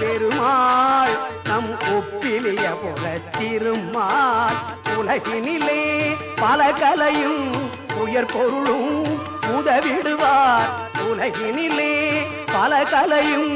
பெருமாள் நம் ஒப்பிலிய புறத்திருமாள் உலகினிலே பல கலையும் உயர் பொருளும் உதவிடுவார். உலகினிலே பல கலையும்